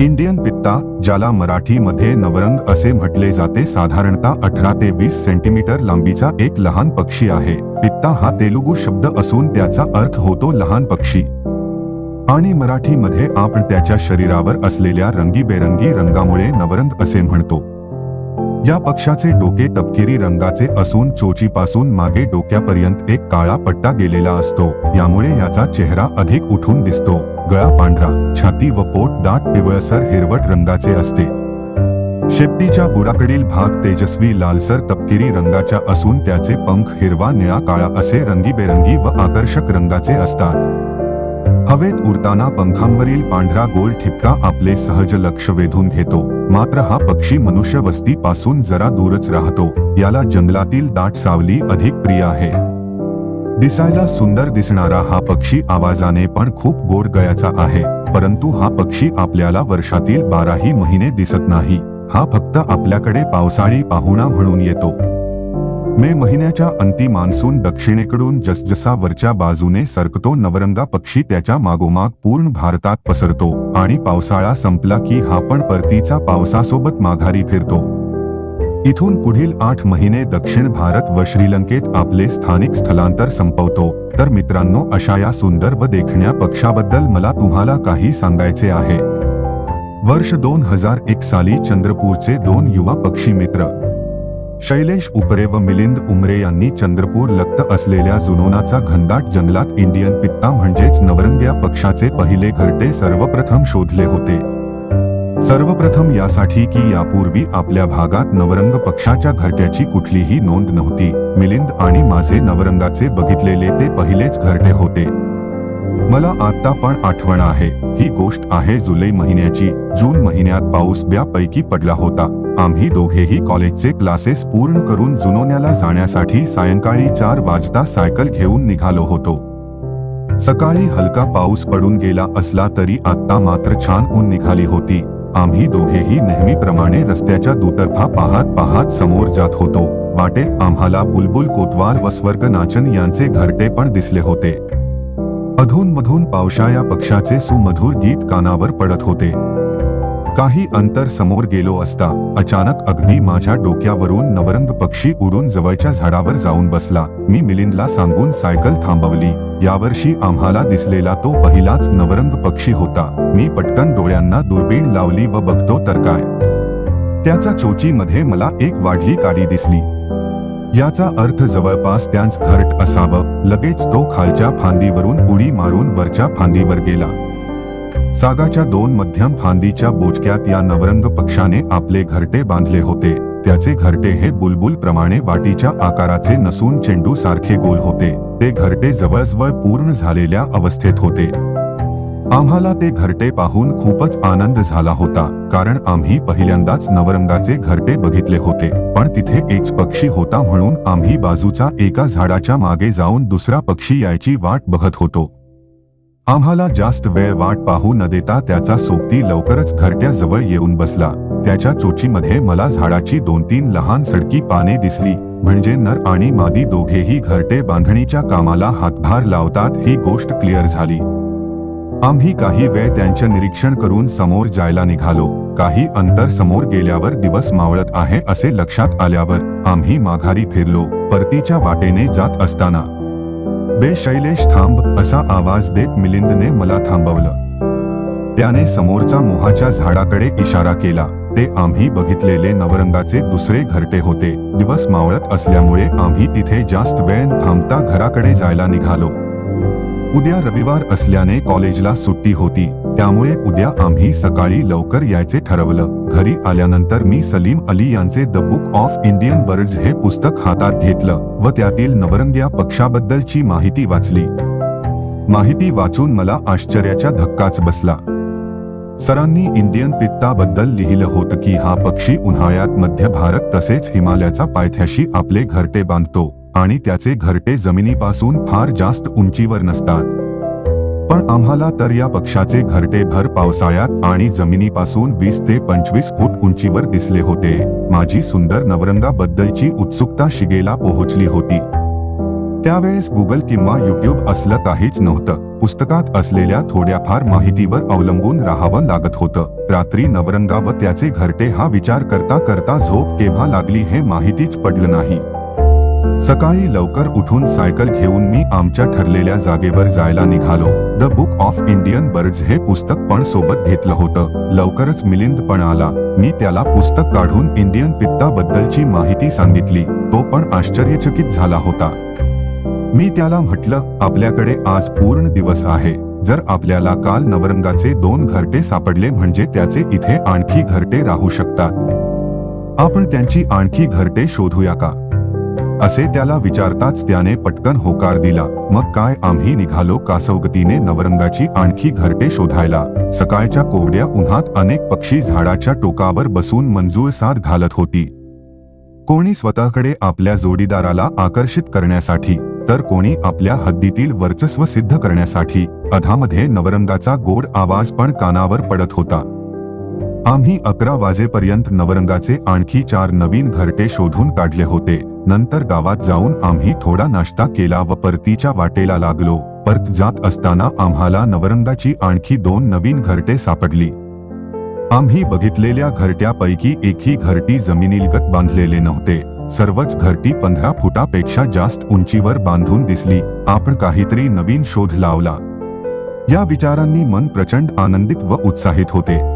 Indian पित्ता ज्याला मराठीमध्ये नवरंग असे म्हटले जाते साधारणतः अठरा ते वीस सेंटीमीटर लांबीचा एक लहान पक्षी आहे. पित्ता हा तेलुगू शब्द असून त्याचा अर्थ होतो लहान पक्षी. आणि मराठीमध्ये आपण त्याच्या शरीरावर असलेल्या रंगीबेरंगी रंगामुळे नवरंग असे म्हणतो. या पक्षाचे डोके तपकिरी रंगाचे असून चोचीपासून मागे डोक्यापर्यंत एक काळा पट्टा गेलेला असतो. यामुळे याचा चेहरा अधिक उठून दिसतो. गळा पांढरा छाती व पोट दाट पिवळसर हिरवट रंगाचे असते. शेपटीच्या बुडाकडील भाग तेजस्वी लालसर तपकिरी रंगाच्या असून त्याचे पंख हिरवा निळा काळा असे रंगीबेरंगी व आकर्षक रंगाचे असतात. हवेत उडताना पंखांवरील पांढरा गोल ठिपका आपले सहज लक्ष वेधून घेतो. मात्र हा पक्षी मनुष्य वस्तीपासून जरा दूरच राहतो. याला जंगलातील दाट सावली अधिक प्रिय आहे. दिसायला सुंदर दिसणारा हा पक्षी आवाजाने पण खूप गोड आहे. परंतु हा पक्षी आपल्याला वर्षातील बाराही महिने दिसत नाही. हा फक्त आपल्याकडे पावसाळी पाहुणा म्हणून येतो. मे महिन्याच्या अंती मान्सून दक्षिणेकडून जसजसा वरच्या बाजूने सरकतो नवरंगा पक्षी त्याच्या मागोमाग पूर्ण भारतात पसरतो आणि पावसाळा संपला की हा पण परतीचा पावसासोबत माघारी फिरतो. इथून पुढील आठ महिने दक्षिण भारत व श्रीलंकेत आपले स्थानिक स्थलांतर संपवतो. तर मित्रांनो अशा या सुंदर व देखण्या पक्षाबद्दल मला तुम्हाला काही सांगायचे आहे. वर्ष दोन हजार एक साली चंद्रपूरचे दोन युवा पक्षी मित्र शैलेश उपरे व मिलिंद उमरे यांनी चंद्रपूर लक्त असलेल्या जुनोनाचा घनदाट जंगलात इंडियन पित्ता म्हणजेच नवरंग्या पक्षाचे पहिले घरटे सर्वप्रथम शोधले होते. सर्वप्रथम यासाठी की यापूर्वी आपल्या भागात नवरंग पक्षाच्या घरट्याची कुठलीही नोंद नव्हती. मिलिंद आणि माझे नवरंगाचे बघितलेले ते पहिलेच घरटे होते. मला आत्ता पण आठवण आहे. ही गोष्ट आहे जुलै महिन्याची. जून महिन्यात पाऊस ब्यापैकी पडला होता. आम्ही दोघेही कॉलेजचे क्लासेस पूर्ण करून जुनोन्याला जाण्यासाठी सायंकाळी चार वाजता सायकल घेऊन निघालो होतो. सकाळी हलका पाऊस पडून गेला असला तरी आत्ता मात्र छान ऊन निघाली होती. आम्ही दोघेही नेहमीप्रमाणे रस्त्याच्या दुतर्फा पाहत पाहत समोर जात होतो. वाटेत आम्हाला बुलबुल कोतवाल व स्वर्ग नाचन यांचे घरटे पण दिसले होते. अधून मधून पावसाया पक्षाचे सुमधुर गीत कानावर पडत होते. काही अंतर समोर गेलो असता अचानक अगदी माझ्या डोक्यावरून नवरंग पक्षी उडून जवळच्या झाडावर जाऊन बसला. मी मिलिंदला सांगून सायकल थांबवली. यावर्षी आम्हाला दिसलेला तो पहिलाच नवरंग पक्षी होता. मी पटकन डोळ्यांना दुर्बीण लावली व बघतो तर काय. त्याचा चोचीमध्ये मला एक वाढली काडी दिसली. याचा अर्थ जवळपास त्यांच घरट असावं. लगेच तो खालच्या फांदीवरून उडी मारून वरच्या फांदीवर गेला. सागाच्या दोन मध्यम फांदीच्या बोचक्यात या नवरंग पक्षाने आपले घरटे बांधले होते. त्याचे घरटे हे बुलबुल प्रमाणे वाटीच्या आकाराचे नसून चेंडू सारखे गोल होते. ते घरटे जवळजवळ पूर्ण झालेल्या अवस्थेत होते. आम्हाला ते घरटे पाहून खूपच आनंद झाला होता कारण आम्ही पहिल्यांदाच नवरंगाचे घरटे बघितले होते. पण तिथे एक पक्षी होता म्हणून आम्ही बाजूचा एका झाडाच्या मागे जाऊन दुसरा पक्षी यायची वाट बघत होतो. आम्हाला जास्त वेळ वाट पाहू न देता त्याचा सोबती लवकरच घरट्याजवळ येऊन बसला. त्याच्या चोचीमध्ये मला झाडाची दोन तीन लहान सडकी पाने दिसली. म्हणजे नर आणि मादी दोघेही घरटे बांधणीच्या कामाला हातभार लावतात ही गोष्ट क्लिअर झाली. आम्ही काही वेळ त्यांचे निरीक्षण करून समोर जायला निघालो. काही अंतर समोर गेल्यावर दिवस मावळत आहे असे लक्षात आल्यावर आम्ही माघारी फिरलो. परतीच्या वाटेने जात असताना बे शैलेश थांब असा आवाज देत मिलिंदने मला थांबवलं. त्याने समोरचा मोहाच्या झाडाकडे इशारा केला. ते आम्ही बघितलेले नवरंगाचे दुसरे घरटे होते. दिवस मावळत असल्यामुळे आम्ही तिथे जास्त वेळ थांबता घराकडे जायला निघालो. उद्या रविवार असल्याने कॉलेजला सुट्टी होती. त्यामुळे उद्या आम्ही सकाळी लवकर यायचे ठरवलं. घरी आल्यानंतर मी सलीम अली यांचे the book of Indian birds हे पुस्तक हातात घेतलं व त्यातील नवरंग्या पक्षाबद्दलची माहिती वाचली. माहिती वाचून मला आश्चर्याचा धक्काच बसला. सरांनी इंडियन पित्ताबद्दल लिहिलं होतं की हा पक्षी उन्हाळ्यात मध्य भारत तसेच हिमालयाचा पायथ्याशी आपले घरटे बांधतो आणि त्याचे घरटे जमिनीपासून फार जास्त उंचीवर नसतात. पण आम्हाला तर या पक्षाचे घरटे भर पावसाळ्यात आणि जमिनीपासून वीस ते पंचवीस फूट उंचीवर दिसले होते. माझी सुंदर नवरंगाबद्दलची उत्सुकता शिगेला पोहोचली होती. त्यावेळेस गुगल किंवा युट्यूब असलं काहीच नव्हतं. पुस्तकात असलेल्या थोड्याफार माहितीवर अवलंबून राहावं लागत होतं. रात्री नवरंगा व त्याचे घरटे हा विचार करता करता झोप केव्हा लागली हे माहितीच पडलं नाही. सकाळी लवकर उठून सायकल घेऊन मी आमच्या ठरलेल्या जागेवर जायला निघालो. The book of Indian birds हे पुस्तक पण सोबत घेतलं होतं. लवकरच मिलिंद पण आला. मी त्याला पुस्तक काढून इंडियन पित्ताबद्दलची माहिती सांगितली. तो पण आश्चर्यचकित झाला होता. मी त्याला म्हटलं आपल्याकडे आज पूर्ण दिवस आहे. जर आपल्याला काल नवरंगाचे दोन घरटे सापडले म्हणजे त्याचे इथे आणखी घरटे राहू शकतात. आपण त्यांची आणखी घरटे शोधूया का? असे त्याला विचारताच त्याने पटकन होकार दिला. मग काय आम्ही निघालो कासवगतीने नवरंगाची आणखी घरटे शोधायला. सकाळच्या कोवड्या उन्हात अनेक पक्षी झाडाच्या टोकावर बसून मंजूळ साथ घालत होती. कोणी स्वतःकडे आपल्या जोडीदाराला आकर्षित करण्यासाठी तर कोणी आपल्या हद्दीतील वर्चस्व सिद्ध करण्यासाठी अधामध्ये नवरंगाचा गोड आवाज पण कानावर पडत होता. आम्ही अकरा वाजेपर्यंत नवरंगाचे आणखी चार नवीन घरटे शोधून काढले होते. नंतर गावात जाऊन आम्ही थोडा नाश्ता केला व परतीच्या वाटेला लागलो. परत जात असताना आम्हाला नवरंगाची आणखी दोन नवीन घरटे सापडली. आम्ही बघितलेल्या घरट्यापैकी एकही घरटी जमिनीलगत बांधलेले नव्हते. सर्वच घरटी पंधरा फुटापेक्षा जास्त उंचीवर बांधून दिसली. आपण काहीतरी नवीन शोध लावला. या विचारांनी मन प्रचंड आनंदित व उत्साहित होते.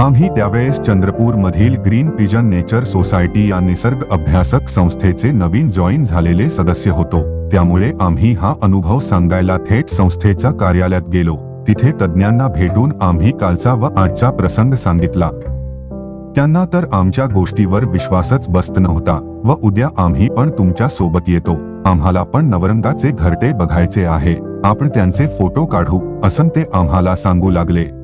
आम्ही त्यावेळेस चंद्रपूर मधील ग्रीन पिजन नेचर सोसायटी या निसर्ग अभ्यासक संस्थेचे नवीन जॉईन झालेले सदस्य होतो. त्यामुळे आम्ही हा अनुभव सांगायला थेट संस्थेच्या कार्यालयात गेलो. तिथे तज्ज्ञांना भेटून आम्ही कालचा व आजचा प्रसंग सांगितला. त्यांना तर आमच्या गोष्टीवर विश्वासच बसत नव्हता व उद्या आम्ही पण तुमच्यासोबत येतो. आम्हाला पण नवरंगाचे घरटे बघायचे आहे. आपण त्यांचे फोटो काढू असं ते आम्हाला सांगू लागले.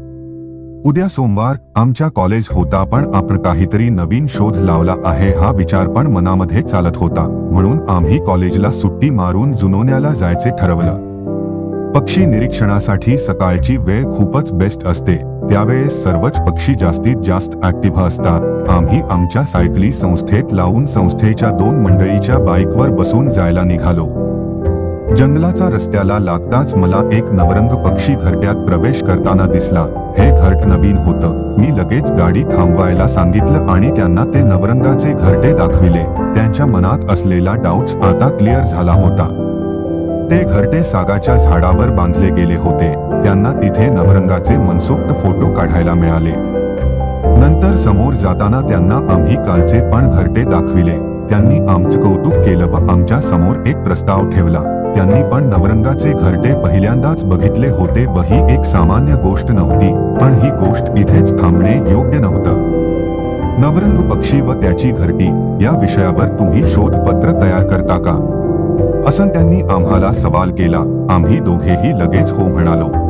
उद्या सोमवार आमच्या कॉलेज होता पण आपण काहीतरी नवीन शोध लावला आहे हा विचार पण मनामध्ये चालत होता. म्हणून आम्ही कॉलेजला सुट्टी मारून जुनोन्याला जायचे ठरवलं. पक्षी निरीक्षणासाठी सकाळची वेळ खूपच बेस्ट असते. त्यावेळेस सर्वच पक्षी जास्तीत जास्त ऍक्टिव्ह असतात. आम्ही आमच्या सायकली संस्थेत लावून संस्थेच्या दोन मंडळीच्या बाईकवर बसून जायला निघालो. जंगलाचा रस्त्याला लागताच मला एक नवरंग पक्षी घरट्यात प्रवेश करताना दिसला. हे घरट नवीन होतं. मी लगेच गाडी थांबवायला सांगितलं आणि त्यांना ते नवरंगाचे घरटे दाखविले. त्यांच्या मनात असलेला डाऊट्स आता क्लिअर झाला होता. ते घरटे सागाच्या झाडावर बांधले गेले होते. त्यांना तिथे नवरंगाचे मनसोक्त फोटो काढायला मिळाले. नंतर समोर जाताना त्यांना आम्ही कालचे पण घरटे दाखविले. त्यांनी आमचं कौतुक केलं व आमच्यासमोर एक प्रस्ताव ठेवला. त्यांनी पण नवरंगाचे घरटे पहिल्यांदाच बघितले होते व ही एक सामान्य गोष्ट नव्हती पण ही गोष्ट इथेच थांबणे योग्य नव्हतं. नवरंग पक्षी व त्याची घरटी या विषयावर तुम्ही शोधपत्र तयार करता का? असं त्यांनी आम्हाला सवाल केला. आम्ही दोघेही लगेच हो म्हणालो.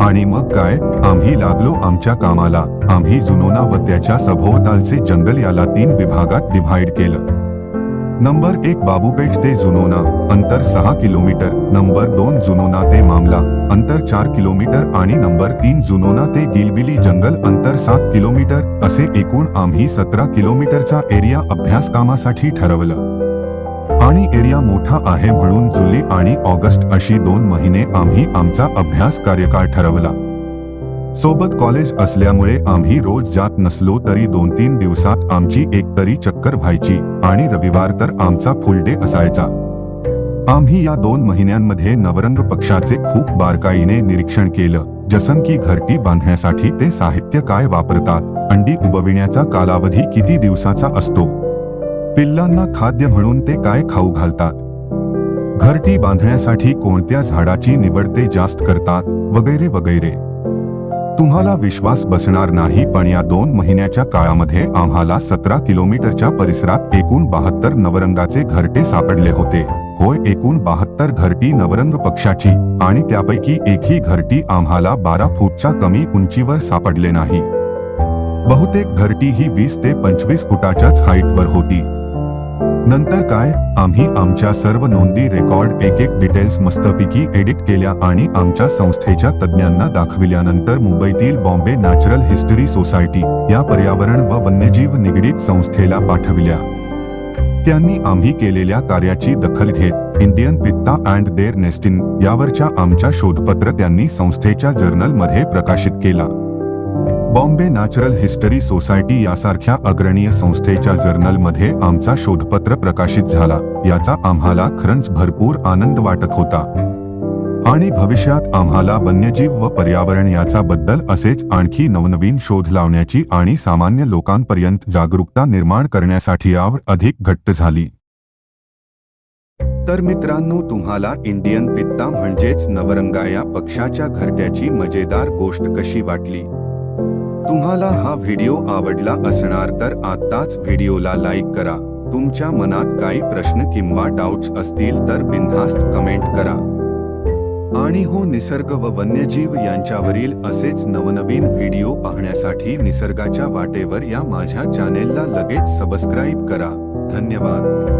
आणि मग काय? आम्ही लागलो आमच्या कामाला. आम्ही जुनोना व त्याच्या सभोवतालचे जंगल याला तीन विभागात डिव्हाइड केलं. नंबर एक बाबूपेठ ते जुनोना अंतर सहा किलोमीटर. नंबर दोन जुनोना ते मामला अंतर चार किलोमीटर आणि नंबर तीन जुनोना ते गिलबिली जंगल अंतर सात किलोमीटर. असे एकूण आम्ही सतरा किलोमीटरचा एरिया अभ्यासकामासाठी ठरवलं. आणि एरिया मोठा आहे म्हणून जुलै आणि ऑगस्ट अशी दोन महिने आम्ही आमचा अभ्यास कार्यकाळ ठरवला. सोबत कॉलेज असल्यामुळे आम्ही रोज जात नसलो तरी दोन तीन दिवसात आमची एक तरी चक्कर व्हायची आणि रविवार तर आमचा फुल डे असायचा. आम्ही या दोन महिन्यांमध्ये नवरंग पक्षाचे खूप बारकाईने निरीक्षण केलं जसं की घरटी बांधण्यासाठी ते साहित्य काय वापरतात अंडी उबविण्याचा कालावधी किती दिवसाचा असतो पिल्लांना खाद्य म्हणून ते काय खाऊ घालतात? घरटी बांधण्यासाठी कोणत्या झाडाची निवड ते जास्त करतात? वगैरे वगैरे. तुम्हाला विश्वास बसणार नाही पण या दोन महिन्याच्या काळामध्ये आम्हाला सतरा किलोमीटरच्या परिसरात एकूण बहात्तर नवरंगाचे घरटे सापडले होते. होय एकूण बहात्तर घरटी नवरंग पक्षाची आणि त्यापैकी एकही घरटी आम्हाला बारा फूटच्या कमी उंचीवर सापडले नाही. बहुतेक घरटी ही वीस ते पंचवीस फुटाच्याच हाईटवर होती. नंतर काय? आम्ही आमच्या सर्व नोंदी रेकॉर्ड एक एक डिटेल्स मस्तपैकी एडिट केल्या आणि आमच्या संस्थेच्या तज्ज्ञांना दाखविल्यानंतर मुंबईतील बॉम्बे नॅचरल हिस्टरी सोसायटी या पर्यावरण व वन्यजीव निगडीत संस्थेला पाठविल्या. त्यांनी आम्ही केलेल्या कार्याची दखल घेत इंडियन पित्ता अँड देर नेस्टिन यावरच्या आमच्या शोधपत्र त्यांनी संस्थेच्या जर्नलमध्ये प्रकाशित केला. बॉम्बे नॅचरल हिस्टरी सोसायटी यासारख्या अग्रणीय संस्थेच्या जर्नलमध्ये आमचा शोधपत्र प्रकाशित झाला. याचा आम्हाला खरंच भरपूर आनंद वाटत होता. आणि भविष्यात आम्हाला वन्यजीव व पर्यावरण याचा बद्दल असेच आणखी नवनवीन शोध लावण्याची आणि सामान्य लोकांपर्यंत जागरूकता निर्माण करण्यासाठी यावर अधिक घट्ट झाली. तर मित्रांनो तुम्हाला इंडियन पित्ता म्हणजेच नवरंगा या पक्षाच्या घरट्याची मजेदार गोष्ट कशी वाटली? तुम्हाला हा व्हिडिओ आवडला असणार तर आत्ताच व्हिडिओला लाईक करा. तुमच्या मनात काही प्रश्न किंवा डाऊट्स असतील तर बिनधास्त कमेंट करा. आणि हो निसर्ग व वन्यजीव यांच्यावरील असेच नवनवीन व्हिडिओ पाहण्यासाठी निसर्गाच्या वाटेवर या माझ्या चॅनेलला लगेच सबस्क्राईब करा. धन्यवाद.